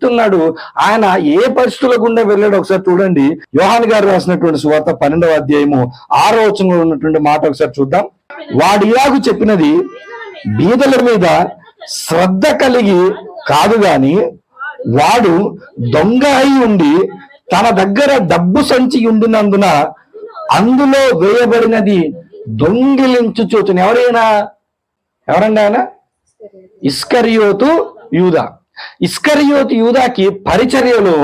చెప్తున్నాడు. ఆయన ఏ పరిస్థితుల గుండా వెళ్ళాడు ఒకసారి చూడండి. యోహాన్ గారు రాసినటువంటి సువార్త పన్నెండవ అధ్యాయము ఆరో వచనంలో ఉన్నటువంటి మాట ఒకసారి చూద్దాం. వాడు ఇలాగ చెప్పినది బీదల మీద శ్రద్ధ కలిగి కాదు గాని వాడు దొంగ అయి ఉండి తన దగ్గర డబ్బు సంచి ఉండినందున అందులో వేయబడినది దొంగిలించు చూచుని ఎవరైనా? ఎవరండి ఆయన? ఇస్కరియోతు యూదా. ఇస్కరియోతు యూదాకి పరిచర్యలో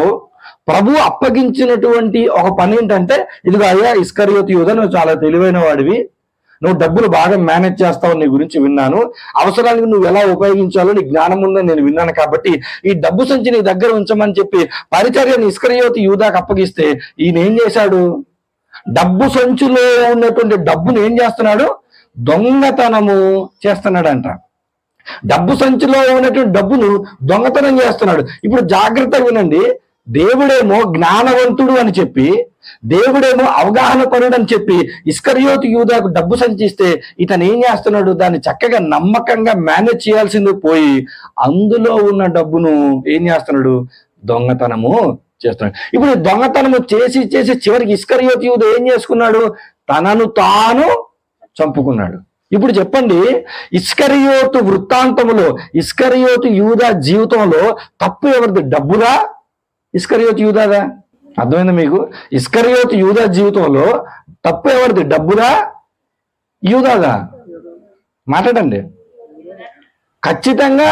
ప్రభు అప్పగించినటువంటి ఒక పని ఏంటంటే ఇదిగో అయ్యా ఇస్కరియోతు యూదా నువ్వు చాలా తెలివైన వాడివి. నువ్వు డబ్బులు బాగా మేనేజ్ చేస్తావు నీ గురించి విన్నాను. అవసరానికి నువ్వు ఎలా ఉపయోగించాలో నీ జ్ఞానం ఉందని నేను విన్నాను కాబట్టి ఈ డబ్బు సంచి నీ దగ్గర ఉంచమని చెప్పి పరిచర్యను ఇస్కరియోతు యూదాకు అప్పగిస్తే ఈయన ఏం చేశాడు? డబ్బు సంచులో ఉన్నటువంటి డబ్బును ఏం చేస్తున్నాడు? దొంగతనము చేస్తున్నాడంట. డబ్బు సంచిలో ఉన్నటువంటి డబ్బును దొంగతనం చేస్తున్నాడు. ఇప్పుడు జాగ్రత్తగా వినండి. దేవుడేమో జ్ఞానవంతుడు అని చెప్పి దేవుడేమో అవగాహన పరుడు అని చెప్పి ఇస్కరియోతు యూదాకు డబ్బు సంచిస్తే ఇతను ఏం చేస్తున్నాడు? దాన్ని చక్కగా నమ్మకంగా మేనేజ్ చేయాల్సింది పోయి అందులో ఉన్న డబ్బును ఏం చేస్తున్నాడు? దొంగతనము చేస్తున్నాడు. ఇప్పుడు దొంగతనము చేసి చేసి చివరికి ఇస్కరియోతు యూద ఏం చేసుకున్నాడు? తనను తాను చంపుకున్నాడు. ఇప్పుడు చెప్పండి ఇస్కరియోతు వృత్తాంతములో ఇస్కరియోతు యూదా జీవితంలో తప్పు ఎవరిది? డబ్బుదా? ఇస్కరియోతు యూదాదా? అర్థమైంది మీకు? ఇస్కరియోతు యూదా జీవితంలో తప్పు ఎవరిది? డబ్బుదా? యూదాదా? మాట్లాడండి. ఖచ్చితంగా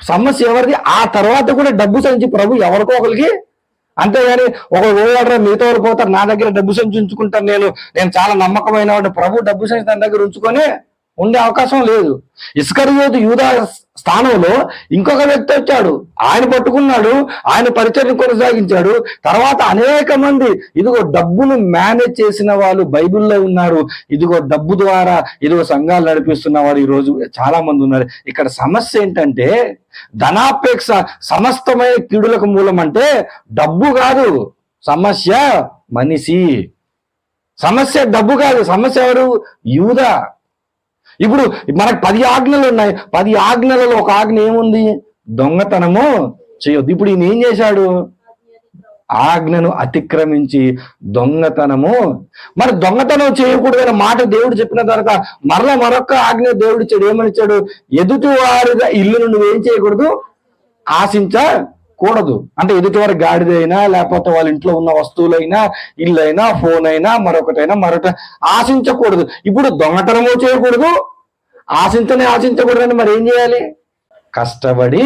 సమస్య ఎవరిది? ఆ తర్వాత కూడా డబ్బు సంచి ప్రభు ఎవరికో ఒకరికి అంతేగాని ఒక ఓడరా మిగతా వాళ్ళు పోతారు నా దగ్గర డబ్బు సంచి ఉంచుకుంటాను నేను నేను చాలా నమ్మకమైన వాడు ప్రభు డబ్బు సంచి తన దగ్గర ఉంచుకొని ఉండే అవకాశం లేదు. ఇస్కరియోతు యూదా స్థానంలో ఇంకొక వ్యక్తి వచ్చాడు. ఆయన పట్టుకున్నాడు ఆయన పరిచయం కొనసాగించాడు. తర్వాత అనేక మంది ఇదిగో డబ్బును మేనేజ్ చేసిన వాళ్ళు బైబిల్లో ఉన్నారు. ఇదిగో డబ్బు ద్వారా ఇదిగో సంఘాలు నడిపిస్తున్న వారు ఈరోజు చాలా మంది ఉన్నారు. ఇక్కడ సమస్య ఏంటంటే ధనాపేక్ష సమస్తమైన కీడులకు మూలం అంటే డబ్బు కాదు. సమస్య మనిషి. సమస్య డబ్బు కాదు. సమస్య ఎవరు? యూదా. ఇప్పుడు మనకు పది ఆజ్ఞలు ఉన్నాయి. పది ఆజ్ఞలలో ఒక ఆజ్ఞ ఏముంది? దొంగతనము చేయొద్దు. ఇప్పుడు ఈయన ఏం చేశాడు? ఆజ్ఞను అతిక్రమించి దొంగతనము. మరి దొంగతనం చేయకూడదనే మాట దేవుడు చెప్పిన తర్వాత మరల మరొక ఆజ్ఞ దేవుడు ఇచ్చాడు. ఏమని ఇచ్చాడు? ఎదుటి వారిగా ఇల్లును నువ్వేం చేయకూడదు? ఆశించ కూడదు. అంటే ఎదుటివారి గాడిదైనా లేకపోతే వాళ్ళ ఇంట్లో ఉన్న వస్తువులైనా ఇల్లైనా ఫోన్ అయినా మరొకటైనా మరొకటి ఆశించకూడదు. ఇప్పుడు దొంగతనము చేయకూడదు. ఆశించనే ఆశించకూడదని మరి ఏం చేయాలి? కష్టపడి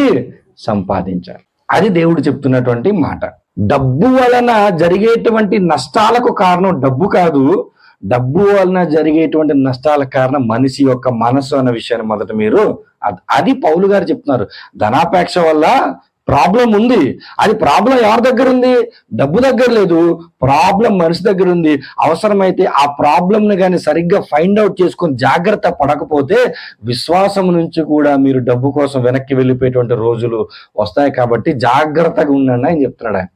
సంపాదించాలి. అది దేవుడు చెప్తున్నటువంటి మాట. డబ్బు వలన జరిగేటువంటి నష్టాలకు కారణం డబ్బు కాదు. డబ్బు వలన జరిగేటువంటి నష్టాల కారణం మనిషి యొక్క మనసు అన్న విషయాన్ని మొదట మీరు అది పౌలు గారు చెప్తున్నారు. ధనాపేక్ష వల్ల ప్రాబ్లం ఉంది. అది ప్రాబ్లం ఎవరి దగ్గర ఉంది? డబ్బు దగ్గర లేదు. ప్రాబ్లం మనిషి దగ్గర ఉంది. అవసరమైతే ఆ ప్రాబ్లం ని కానీ సరిగ్గా ఫైండ్ అవుట్ చేసుకొని జాగ్రత్త పడకపోతే విశ్వాసం నుంచి కూడా మీరు డబ్బు కోసం వెనక్కి వెళ్ళిపోయేటువంటి రోజులు వస్తాయి కాబట్టి జాగ్రత్తగా ఉండండి అని చెప్తున్నాడు ఆయన.